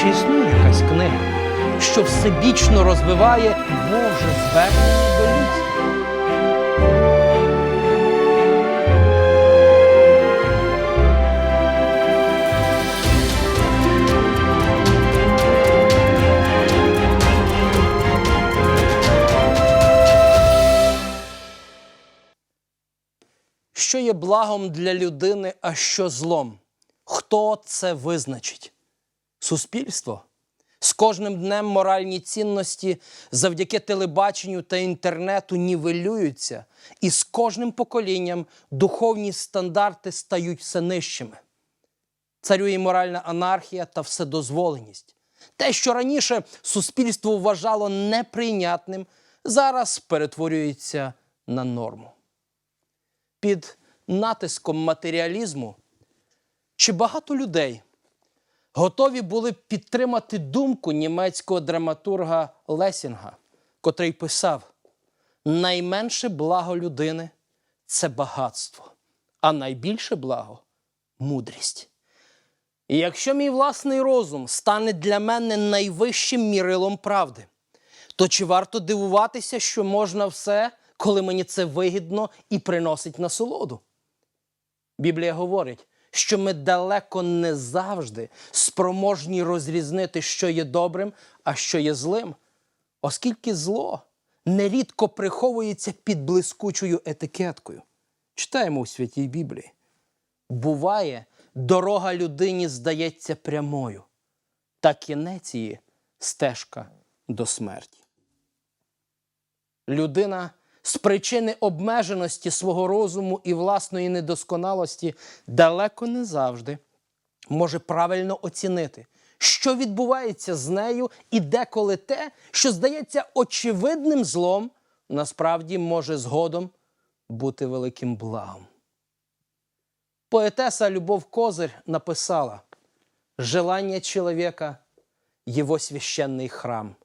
Чи існує якась книга, що всебічно розвиває Боже звернення до людства? Що є благом для людини, а що злом? Хто це визначить? Суспільство. З кожним днем моральні цінності завдяки телебаченню та інтернету нівелюються, і з кожним поколінням духовні стандарти стають все нижчими. Царює моральна анархія та вседозволеність. Те, що раніше суспільство вважало неприйнятним, зараз перетворюється на норму. Під натиском матеріалізму чи багато людей готові були підтримати думку німецького драматурга Лесінга, котрий писав: найменше благо людини це багатство, а найбільше благо мудрість. І якщо мій власний розум стане для мене найвищим мірилом правди, то чи варто дивуватися, що можна все, коли мені це вигідно і приносить насолоду? Біблія говорить, що ми далеко не завжди спроможні розрізнити, що є добрим, а що є злим, оскільки зло нерідко приховується під блискучою етикеткою. Читаємо у святій Біблії. Буває, дорога людині здається прямою, та кінець її стежка до смерті. Людина з причини обмеженості свого розуму і власної недосконалості далеко не завжди може правильно оцінити, що відбувається з нею, і деколи те, що здається очевидним злом, насправді може згодом бути великим благом. Поетеса Любов Козир написала: «Желание человека – его священный храм.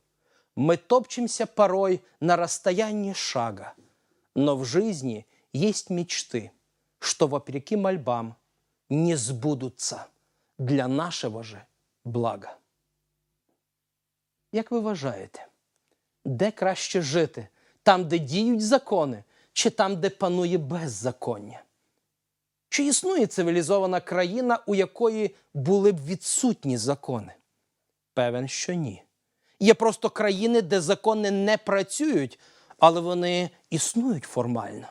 Мы топчемся порой на расстоянии шага, но в жизни есть мечты, что вопреки мольбам не сбудутся для нашего же блага. Як ви вважаєте, де краще жити? Там, де діють закони, чи там, де панує беззаконня? Чи існує цивілізована країна, у якої були б відсутні закони? Певен, що ні. Є просто країни, де закони не працюють, але вони існують формально.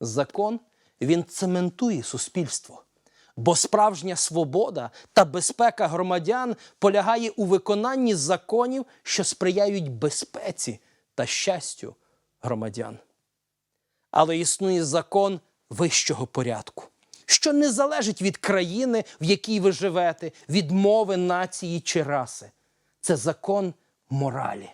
Закон він цементує суспільство, бо справжня свобода та безпека громадян полягає у виконанні законів, що сприяють безпеці та щастю громадян. Але існує закон вищого порядку, що не залежить від країни, в якій ви живете, від мови, нації чи раси. Це закон моралі.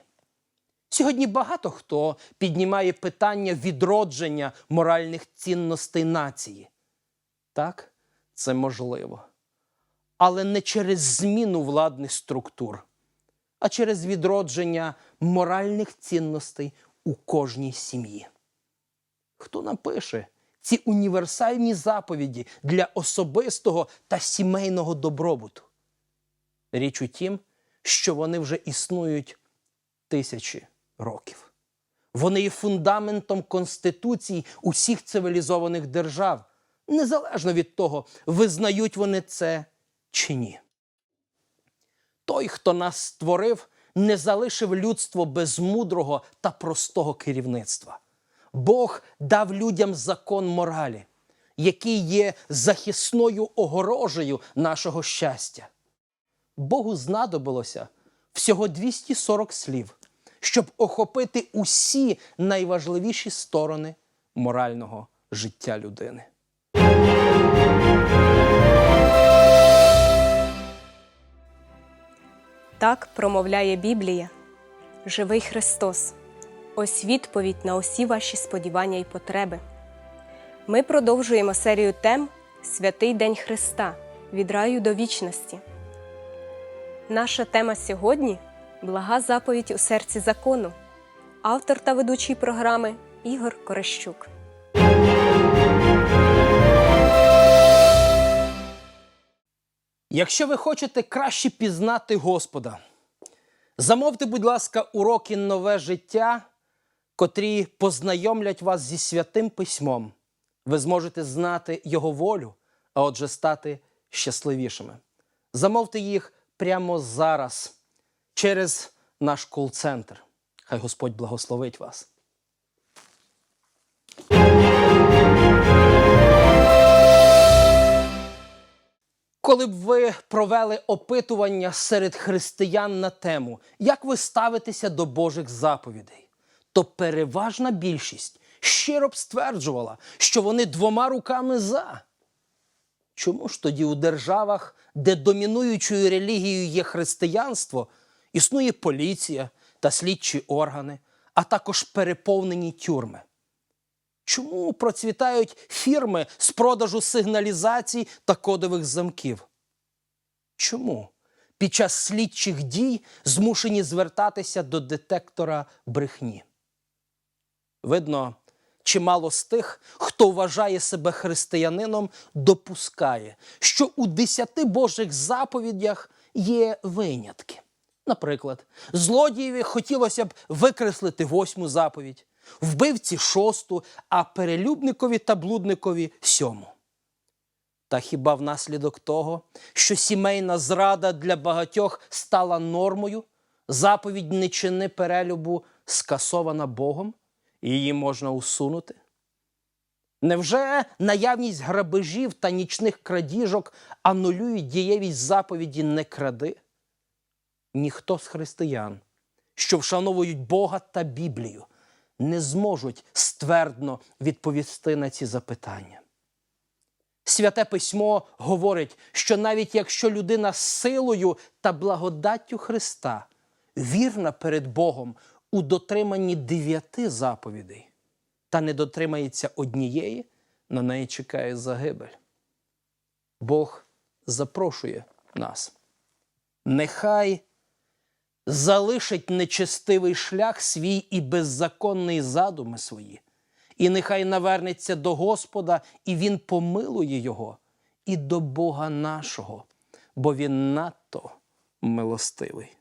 Сьогодні багато хто піднімає питання відродження моральних цінностей нації. Так, це можливо. Але не через зміну владних структур, а через відродження моральних цінностей у кожній сім'ї. Хто напише ці універсальні заповіді для особистого та сімейного добробуту? Річ у тім, що вони вже існують тисячі років. Вони є фундаментом конституцій усіх цивілізованих держав, незалежно від того, визнають вони це чи ні. Той, хто нас створив, не залишив людство без мудрого та простого керівництва. Бог дав людям закон моралі, який є захисною огорожею нашого щастя. Богу знадобилося всього 240 слів, щоб охопити усі найважливіші сторони морального життя людини. Так промовляє Біблія. Живий Христос. Ось відповідь на усі ваші сподівання і потреби. Ми продовжуємо серію тем Святий День Христа від раю до вічності. Наша тема сьогодні блага заповідь у серці закону. Автор та ведучий програми Ігор Корещук. Якщо ви хочете краще пізнати Господа, замовте, будь ласка, уроки нове життя, котрі познайомлять вас зі святим письмом. Ви зможете знати Його волю, а отже, стати щасливішими. Замовте їх прямо зараз через наш кол-центр. Хай Господь благословить вас. Коли б ви провели опитування серед християн на тему, як ви ставитеся до Божих заповідей, то переважна більшість щиро б стверджувала, що вони двома руками за. Чому ж тоді у державах, де домінуючою релігією є християнство, існує поліція та слідчі органи, а також переповнені тюрми? Чому процвітають фірми з продажу сигналізацій та кодових замків? Чому під час слідчих дій змушені звертатися до детектора брехні? Видно, чимало з тих, хто вважає себе християнином, допускає, що у десяти Божих заповідях є винятки. Наприклад, злодієві хотілося б викреслити восьму заповідь, вбивці шосту, а перелюбникові та блудникові сьому. Та хіба внаслідок того, що сімейна зрада для багатьох стала нормою, заповідь не чини перелюбу скасована Богом, і її можна усунути? Невже наявність грабежів та нічних крадіжок анулюють дієвість заповіді не кради? Ніхто з християн, що вшановують Бога та Біблію, не зможуть ствердно відповісти на ці запитання. Святе письмо говорить, що навіть якщо людина силою та благодаттю Христа вірна перед Богом у дотриманні дев'яти заповідей та не дотримається однієї, на неї чекає загибель. Бог запрошує нас. Нехай залишить нечестивий шлях свій і беззаконний задуми свої, і нехай навернеться до Господа, і Він помилує його, і до Бога нашого, бо Він надто милостивий.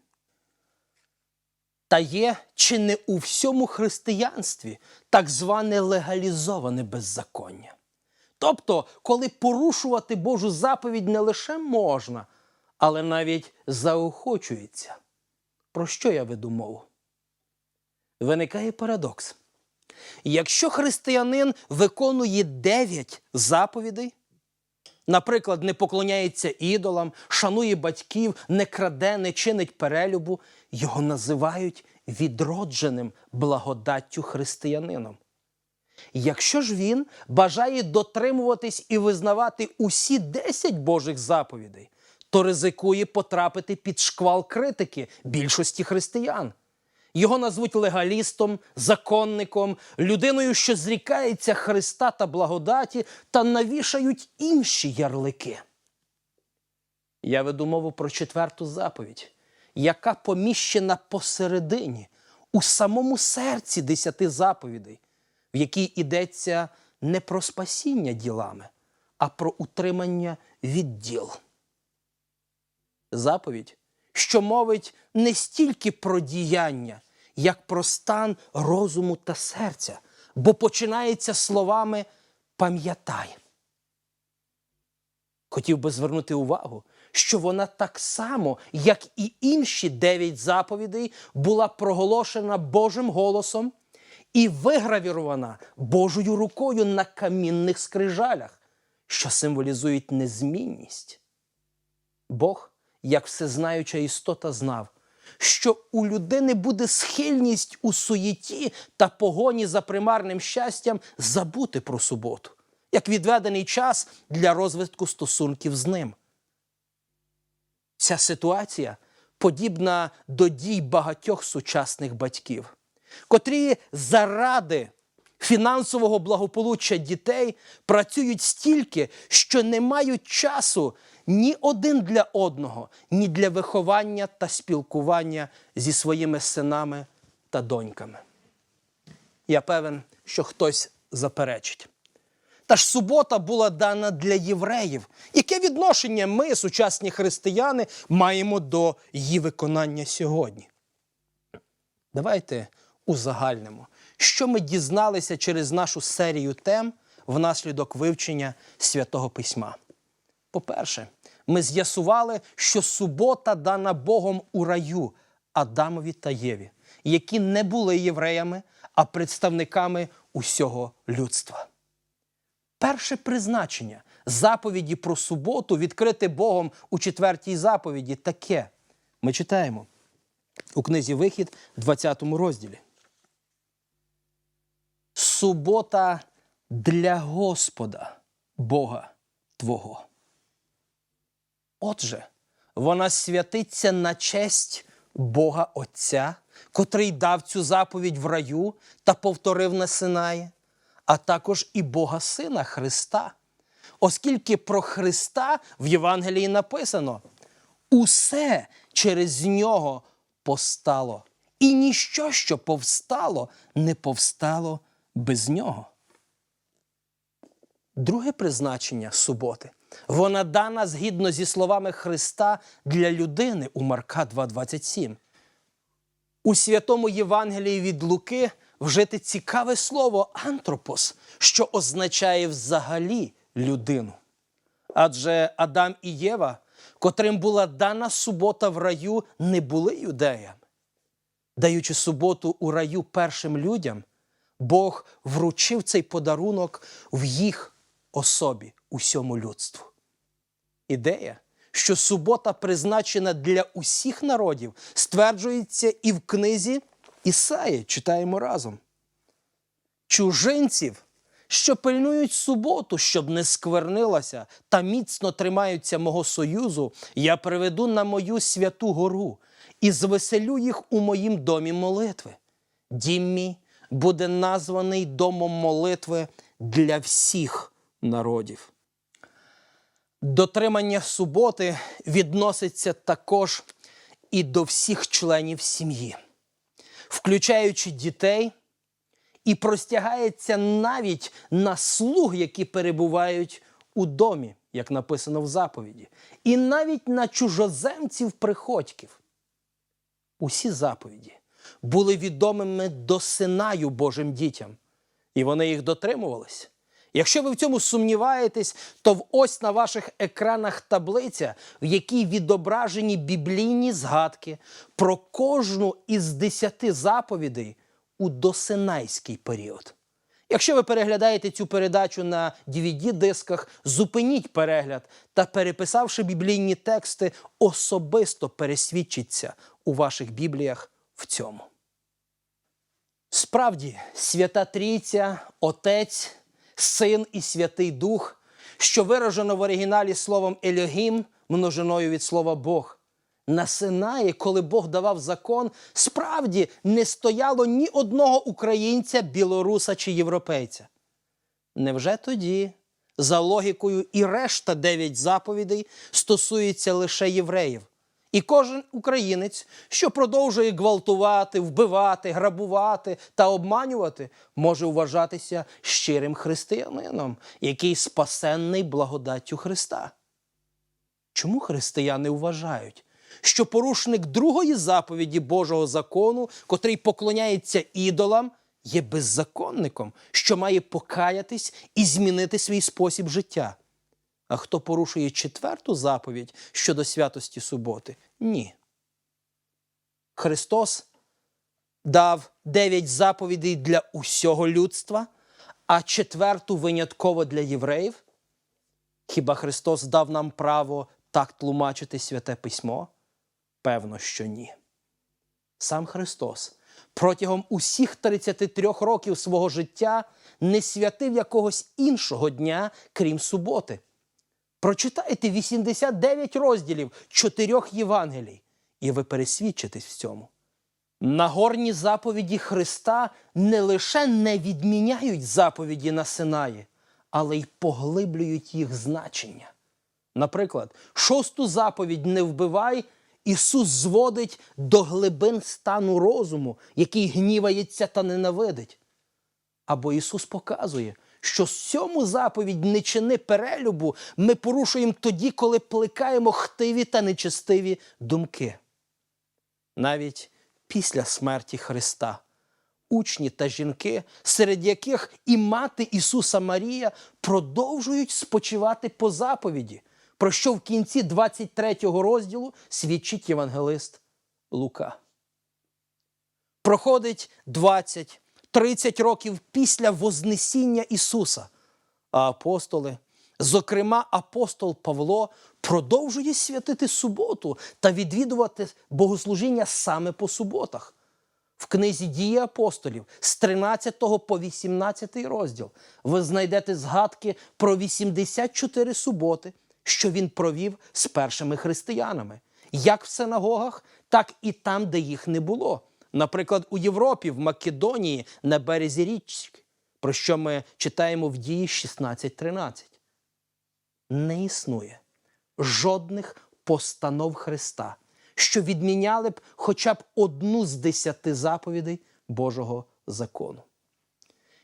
Та є чи не у всьому християнстві так зване легалізоване беззаконня. Тобто, коли порушувати Божу заповідь не лише можна, але навіть заохочується. Про що я веду мову? Виникає парадокс. Якщо християнин виконує дев'ять заповідей, наприклад, не поклоняється ідолам, шанує батьків, не краде, не чинить перелюбу, його називають відродженим благодаттю християнином. Якщо ж він бажає дотримуватись і визнавати усі десять Божих заповідей, то ризикує потрапити під шквал критики більшості християн. Його назвуть легалістом, законником, людиною, що зрікається Христа та благодаті, та навішають інші ярлики. Я веду мову про четверту заповідь, яка поміщена посередині, у самому серці десяти заповідей, в якій йдеться не про спасіння ділами, а про утримання від діл. Заповідь, що мовить не стільки про діяння, як про стан розуму та серця, бо починається словами пам'ятай. Хотів би звернути увагу, що вона так само, як і інші дев'ять заповідей, була проголошена Божим голосом і вигравірована Божою рукою на камінних скрижалях, що символізують незмінність. Бог, як всезнаюча істота, знав, що у людини буде схильність у суєті та погоні за примарним щастям забути про суботу, як відведений час для розвитку стосунків з ним. Ця ситуація подібна до дій багатьох сучасних батьків, котрі заради фінансового благополуччя дітей працюють стільки, що не мають часу ні один для одного, ні для виховання та спілкування зі своїми синами та доньками. Я певен, що хтось заперечить. Та ж субота була дана для євреїв. Яке відношення ми, сучасні християни, маємо до її виконання сьогодні? Давайте узагальнимо, що ми дізналися через нашу серію тем внаслідок вивчення святого письма. По-перше, ми з'ясували, що субота дана Богом у раю Адамові та Єві, які не були євреями, а представниками усього людства. Перше призначення заповіді про суботу, відкрите Богом у четвертій заповіді, таке. Ми читаємо у книзі Вихід, 20 розділі. Субота для Господа, Бога Твого. Отже, вона святиться на честь Бога Отця, котрий дав цю заповідь в раю та повторив на Синаї, а також і Бога Сина Христа. Оскільки про Христа в Євангелії написано: усе через нього постало, і ніщо, що повстало, не повстало без нього. Друге призначення суботи. Вона дана згідно зі словами Христа для людини у Марка 2,27. У святому Євангелії від Луки вжити цікаве слово антропос, що означає взагалі людину. Адже Адам і Єва, котрим була дана субота в раю, не були юдеями. Даючи суботу у раю першим людям, Бог вручив цей подарунок в їх особі, усьому людству. Ідея, що субота призначена для усіх народів, стверджується і в книзі Ісаї, читаємо разом. Чужинців, що пильнують суботу, щоб не сквернилася, та міцно тримаються мого союзу, я приведу на мою святу гору і звеселю їх у моїм домі молитви. Дім мій буде названий домом молитви для всіх народів. Дотримання суботи відноситься також і до всіх членів сім'ї, включаючи дітей, і простягається навіть на слуг, які перебувають у домі, як написано в заповіді, і навіть на чужоземців приходьків. Усі заповіді були відомими до Синаю Божим дітям, і вони їх дотримувались. Якщо ви в цьому сумніваєтесь, то ось на ваших екранах таблиця, в якій відображені біблійні згадки про кожну із десяти заповідей у досинайський період. Якщо ви переглядаєте цю передачу на DVD-дисках, зупиніть перегляд та, переписавши біблійні тексти, особисто пересвідчіться у ваших бібліях в цьому. Справді, свята Трійця, Отець, Син і Святий Дух, що виражено в оригіналі словом Ельогім, множиною від слова Бог. На Синаї, коли Бог давав закон, справді не стояло ні одного українця, білоруса чи європейця. Невже тоді, за логікою, і решта дев'ять заповідей стосується лише євреїв? І кожен українець, що продовжує гвалтувати, вбивати, грабувати та обманювати, може вважатися щирим християнином, який спасенний благодаттю Христа. Чому християни вважають, що порушник другої заповіді Божого закону, котрий поклоняється ідолам, є беззаконником, що має покаятись і змінити свій спосіб життя? А хто порушує четверту заповідь щодо святості суботи? Ні. Христос дав дев'ять заповідей для усього людства, а четверту винятково для євреїв. Хіба Христос дав нам право так тлумачити святе письмо? Певно, що ні. Сам Христос протягом усіх 33 років свого життя не святив якогось іншого дня, крім суботи. Прочитайте 89 розділів чотирьох Євангелій, і ви пересвідчитесь в цьому. Нагорні заповіді Христа не лише не відміняють заповіді на Синаї, але й поглиблюють їх значення. Наприклад, шосту заповідь не вбивай Ісус зводить до глибин стану розуму, який гнівається та ненавидить. Або Ісус показує, що сьому заповідь не чини перелюбу ми порушуємо тоді, коли плекаємо хтиві та нечестиві думки. Навіть після смерті Христа учні та жінки, серед яких і мати Ісуса Марія продовжують спочивати по заповіді, про що в кінці 23 розділу свідчить євангелист Лука. Проходить 20, 30 років після Вознесіння Ісуса, а апостоли, зокрема апостол Павло, продовжує святити суботу та відвідувати богослужіння саме по суботах. В книзі дії апостолів з 13 по 18 розділ ви знайдете згадки про 84 суботи, що він провів з першими християнами, як в синагогах, так і там, де їх не було. Наприклад, у Європі, в Македонії на березі річки, про що ми читаємо в дії 16.13. Не існує жодних постанов Христа, що відміняли б хоча б одну з десяти заповідей Божого закону.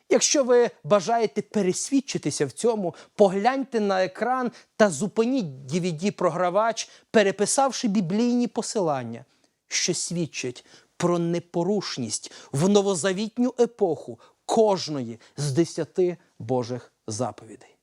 Якщо ви бажаєте пересвідчитися в цьому, погляньте на екран та зупиніть DVD-програвач, переписавши біблійні посилання, що свідчать про непорушність в новозавітню епоху кожної з десяти Божих заповідей.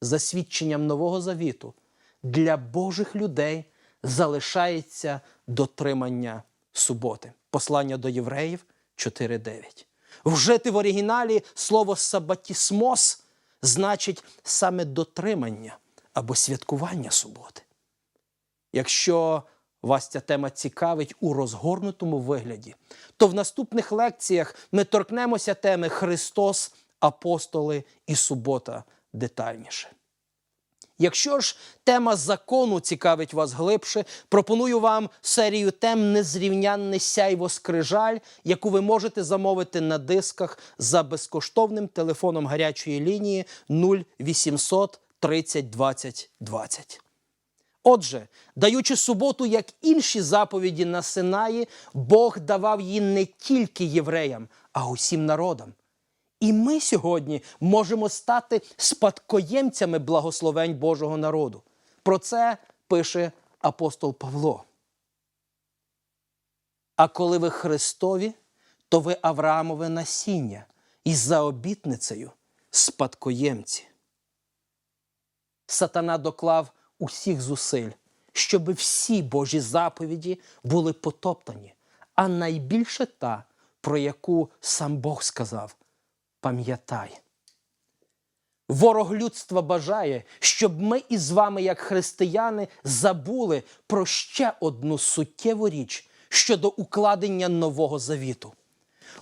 За свідченням Нового Завіту для Божих людей залишається дотримання суботи. Послання до євреїв 4.9. Вжити в оригіналі слово сабатісмос значить саме дотримання або святкування суботи. Якщо вас ця тема цікавить у розгорнутому вигляді, то в наступних лекціях ми торкнемося теми Христос, апостоли і субота детальніше. Якщо ж тема закону цікавить вас глибше, пропоную вам серію тем Незрівнянне сяйво скрижаль, яку ви можете замовити на дисках за безкоштовним телефоном гарячої лінії 0800 30 20 20. Отже, даючи суботу, як інші заповіді на Синаї, Бог давав її не тільки євреям, а усім народам. І ми сьогодні можемо стати спадкоємцями благословень Божого народу. Про це пише апостол Павло. А коли ви Христові, то ви Авраамове насіння і за обітницею спадкоємці. Сатана доклав усіх зусиль, щоб всі Божі заповіді були потоптані, а найбільше та, про яку сам Бог сказав пам'ятай. Ворог людства бажає, щоб ми із вами, як християни, забули про ще одну суттєву річ щодо укладення Нового Завіту.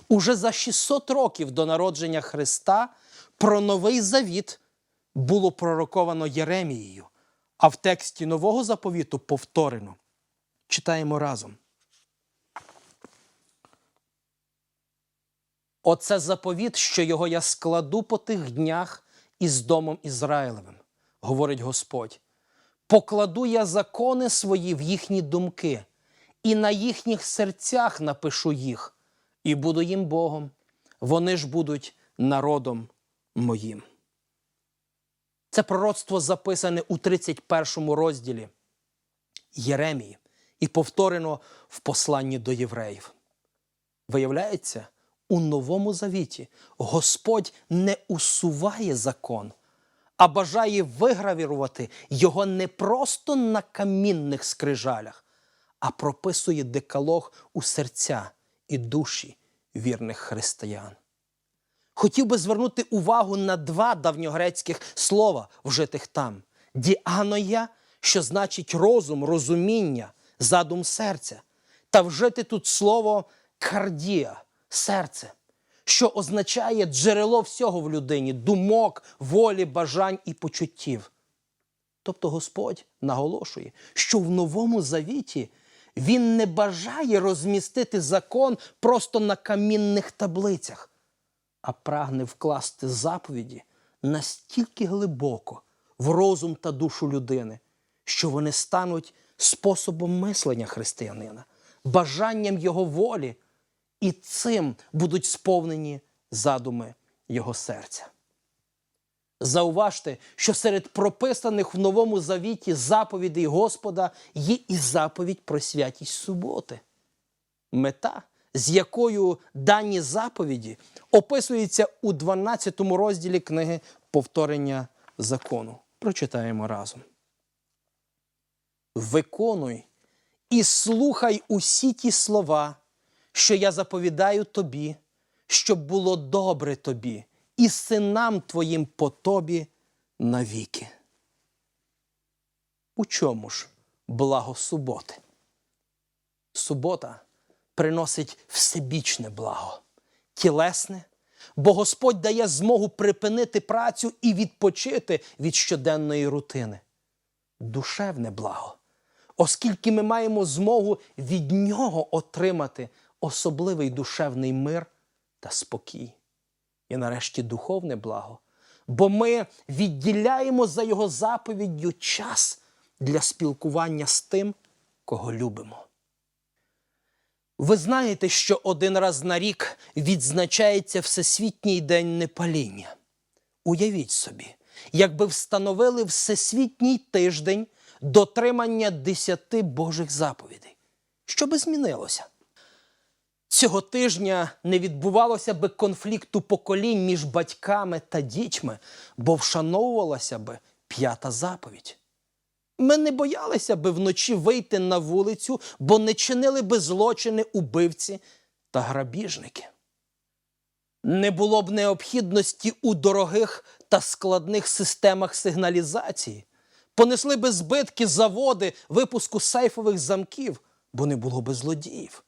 Уже за 600 років до народження Христа про новий завіт було пророковано Єремією, а в тексті нового заповіту повторено. Читаємо разом. Оце заповіт, що його я складу по тих днях із домом Ізраїлевим, говорить Господь. Покладу я закони свої в їхні думки, і на їхніх серцях напишу їх, і буду їм Богом. Вони ж будуть народом моїм. Це пророцтво записане у 31 розділі Єремії і повторено в посланні до євреїв. Виявляється, у Новому Завіті Господь не усуває закон, а бажає вигравірувати його не просто на камінних скрижалях, а прописує декалог у серця і душі вірних християн. Хотів би звернути увагу на два давньогрецьких слова, вжитих там: діаноя, що значить розум, розуміння, задум серця, та вжити тут слово кардія, серце, що означає джерело всього в людині, думок, волі, бажань і почуттів. Тобто Господь наголошує, що в новому завіті Він не бажає розмістити закон просто на камінних таблицях, а прагне вкласти заповіді настільки глибоко в розум та душу людини, що вони стануть способом мислення християнина, бажанням його волі, і цим будуть сповнені задуми його серця. Зауважте, що серед прописаних в Новому Завіті заповідей Господа є і заповідь про святість суботи. Мета, з якою дані заповіді описується у 12 розділі книги Повторення закону. Прочитаємо разом. Виконуй і слухай усі ті слова, що я заповідаю тобі, щоб було добре тобі і синам твоїм по тобі навіки. У чому ж благо суботи? Субота приносить всебічне благо, тілесне, бо Господь дає змогу припинити працю і відпочити від щоденної рутини. Душевне благо, оскільки ми маємо змогу від нього отримати особливий душевний мир та спокій. І нарешті духовне благо, бо ми відділяємо за його заповіддю час для спілкування з тим, кого любимо. Ви знаєте, що один раз на рік відзначається Всесвітній день непаління. Уявіть собі, якби встановили Всесвітній тиждень дотримання десяти Божих заповідей. Що би змінилося? Цього тижня не відбувалося би конфлікту поколінь між батьками та дітьми, бо вшановувалася би п'ята заповідь. Ми не боялися би вночі вийти на вулицю, бо не чинили би злочини убивці та грабіжники. Не було б необхідності у дорогих та складних системах сигналізації. Понесли би збитки заводи випуску сейфових замків, бо не було би злодіїв.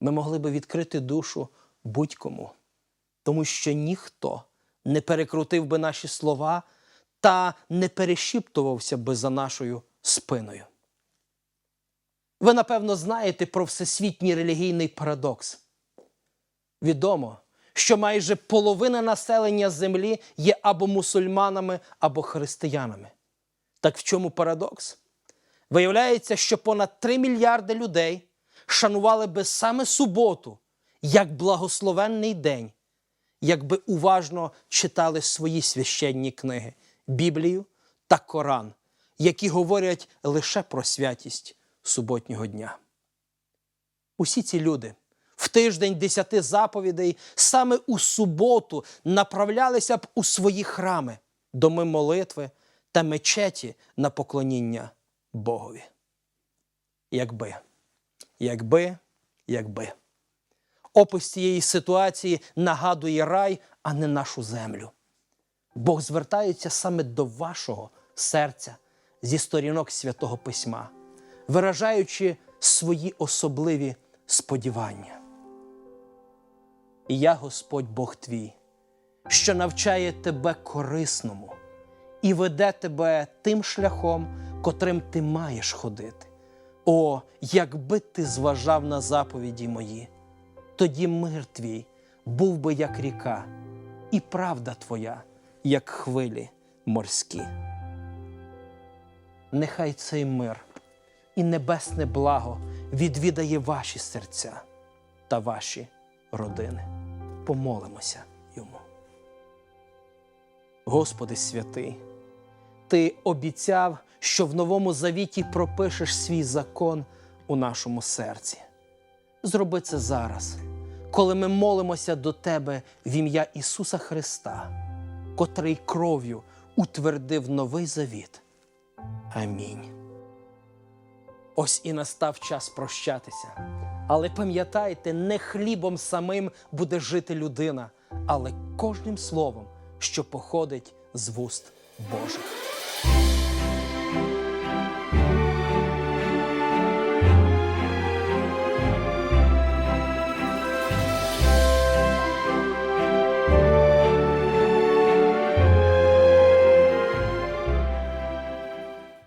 Ми могли би відкрити душу будь-кому, тому що ніхто не перекрутив би наші слова та не перешіптувався би за нашою спиною. Ви, напевно, знаєте про всесвітній релігійний парадокс. Відомо, що майже половина населення землі є або мусульманами, або християнами. Так в чому парадокс? Виявляється, що понад 3 мільярди людей шанували би саме суботу як благословенний день, якби уважно читали свої священні книги Біблію та Коран, які говорять лише про святість суботнього дня. Усі ці люди в тиждень десяти заповідей саме у суботу направлялися б у свої храми, доми молитви та мечеті на поклоніння Богові. Якби, якби, якби. Опис цієї ситуації нагадує рай, а не нашу землю. Бог звертається саме до вашого серця зі сторінок святого письма, виражаючи свої особливі сподівання. Я Господь Бог твій, що навчає тебе корисному і веде тебе тим шляхом, котрим ти маєш ходити. О, якби ти зважав на заповіді мої, тоді мир твій був би як ріка, і правда твоя, як хвилі морські. Нехай цей мир і небесне благо відвідає ваші серця та ваші родини. Помолимося йому. Господи святий, Ти обіцяв, що в Новому Завіті пропишеш свій закон у нашому серці. Зроби це зараз, коли ми молимося до Тебе в ім'я Ісуса Христа, котрий кров'ю утвердив новий завіт. Амінь. Ось і настав час прощатися. Але пам'ятайте, не хлібом самим буде жити людина, але кожним словом, що походить з вуст Божих.